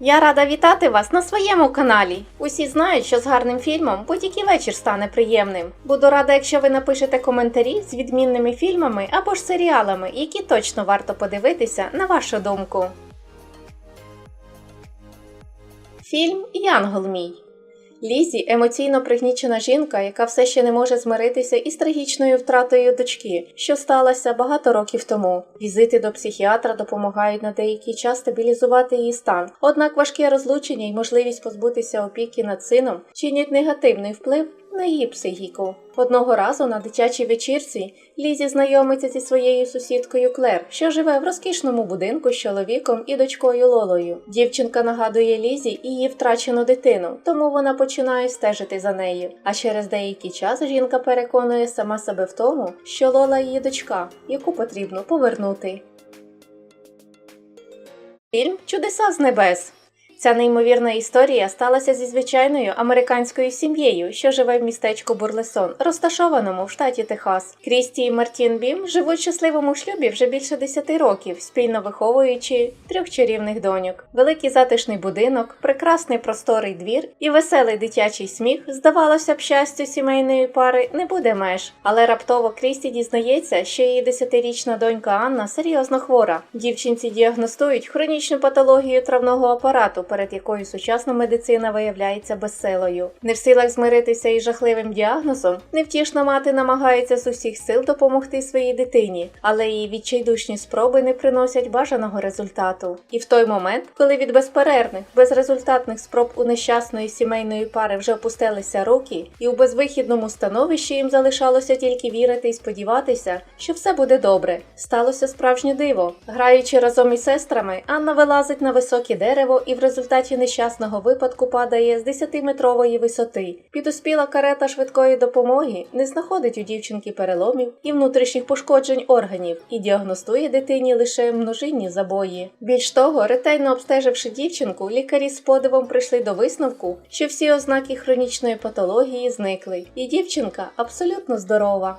Я рада вітати вас на своєму каналі. Усі знають, що з гарним фільмом будь-який вечір стане приємним. Буду рада, якщо ви напишете коментарі з відмінними фільмами або ж серіалами, які точно варто подивитися на вашу думку. Фільм Янгол мій. Лізі емоційно пригнічена жінка, яка все ще не може змиритися із трагічною втратою дочки, що сталося багато років тому. Візити до психіатра допомагають на деякий час стабілізувати її стан. Однак важке розлучення і можливість позбутися опіки над сином чинять негативний вплив на її психіку. Одного разу на дитячій вечірці Лізі знайомиться зі своєю сусідкою Клер, що живе в розкішному будинку з чоловіком і дочкою Лолою. Дівчинка нагадує Лізі її втрачену дитину, тому вона починає стежити за нею. А через деякий час жінка переконує сама себе в тому, що Лола її дочка, яку потрібно повернути. Фільм Чудеса з небес. Ця неймовірна історія сталася зі звичайною американською сім'єю, що живе в містечку Бурлесон, розташованому в штаті Техас. Крісті і Мартін Бім живуть в щасливому шлюбі вже більше 10 років, спільно виховуючи трьох чарівних доньок. Великий затишний будинок, прекрасний просторий двір і веселий дитячий сміх, здавалося б, щастю сімейної пари не буде меж. Але раптово Крісті дізнається, що її 10-річна донька Анна серйозно хвора. Дівчинці діагностують хронічну патологію травного апарату, перед якою сучасна медицина виявляється безсилою. Не в силах змиритися із жахливим діагнозом, невтішна мати намагається з усіх сил допомогти своїй дитині, але її відчайдушні спроби не приносять бажаного результату. І в той момент, коли від безперервних, безрезультатних спроб у нещасної сімейної пари вже опустилися руки, і у безвихідному становищі їм залишалося тільки вірити і сподіватися, що все буде добре. Сталося справжнє диво. Граючи разом із сестрами, Анна вилазить на високе дерево і в результаті нещасного випадку падає з 10-метрової висоти. Підуспіла карета швидкої допомоги не знаходить у дівчинки переломів і внутрішніх пошкоджень органів і діагностує дитині лише множинні забої. Більш того, ретельно обстеживши дівчинку, лікарі з подивом прийшли до висновку, що всі ознаки хронічної патології зникли, і дівчинка абсолютно здорова.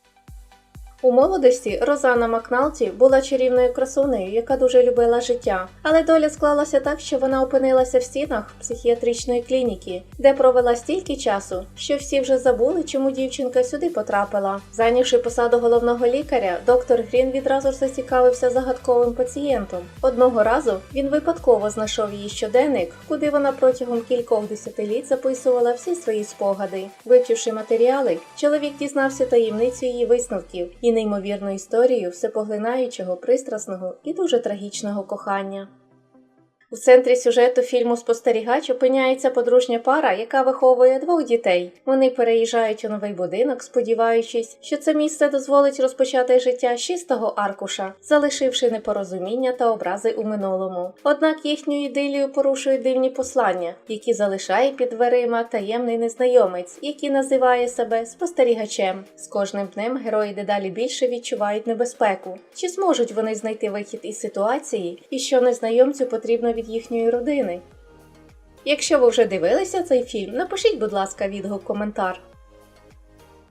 У молодості Розана Макналті була чарівною красунею, яка дуже любила життя, але доля склалася так, що вона опинилася в стінах психіатричної клініки, де провела стільки часу, що всі вже забули, чому дівчинка сюди потрапила. Зайнявши посаду головного лікаря, доктор Грін відразу ж зацікавився загадковим пацієнтом. Одного разу він випадково знайшов її щоденник, куди вона протягом кількох десятиліть записувала всі свої спогади. Вивчивши матеріали, чоловік дізнався таємницю її висновків неймовірну історію всепоглинаючого, пристрасного і дуже трагічного кохання. У центрі сюжету фільму Спостерігач опиняється подружня пара, яка виховує двох дітей. Вони переїжджають у новий будинок, сподіваючись, що це місце дозволить розпочати життя з чистого аркуша, залишивши непорозуміння та образи у минулому. Однак їхню ідилію порушують дивні послання, які залишає під дверима таємний незнайомець, який називає себе спостерігачем. З кожним днем герої дедалі більше відчувають небезпеку. Чи зможуть вони знайти вихід із ситуації, і що незнайомцю потрібно від їхньої родини? Якщо ви вже дивилися цей фільм, напишіть, будь ласка, відгук коментар.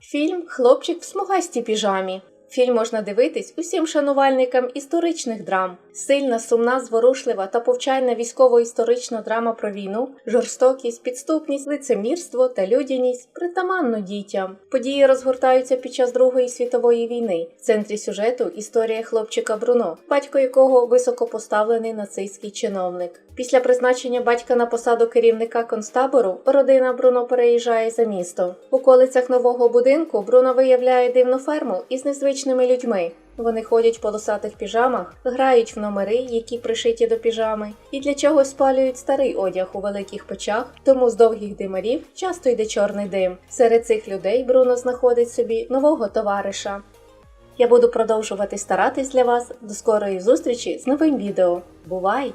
Фільм Хлопчик в смугастій піжамі. Фільм можна дивитись усім шанувальникам історичних драм. Сильна, сумна, зворушлива та повчальна військово-історична драма про війну, жорстокість, підступність, лицемірство та людяність притаманно дітям. Події розгортаються під час Другої світової війни. В центрі сюжету історія хлопчика Бруно, батько якого високопоставлений нацистський чиновник. Після призначення батька на посаду керівника концтабору родина Бруно переїжджає за місто. В околицях нового будинку Бруно виявляє дивну ферму із незвичними людьми. Вони ходять в полосатих піжамах, грають в номери, які пришиті до піжами, і для чогось спалюють старий одяг у великих печах, тому з довгих димарів часто йде чорний дим. Серед цих людей Бруно знаходить собі нового товариша. Я буду продовжувати старатись для вас. До скорої зустрічі з новим відео. Бувай!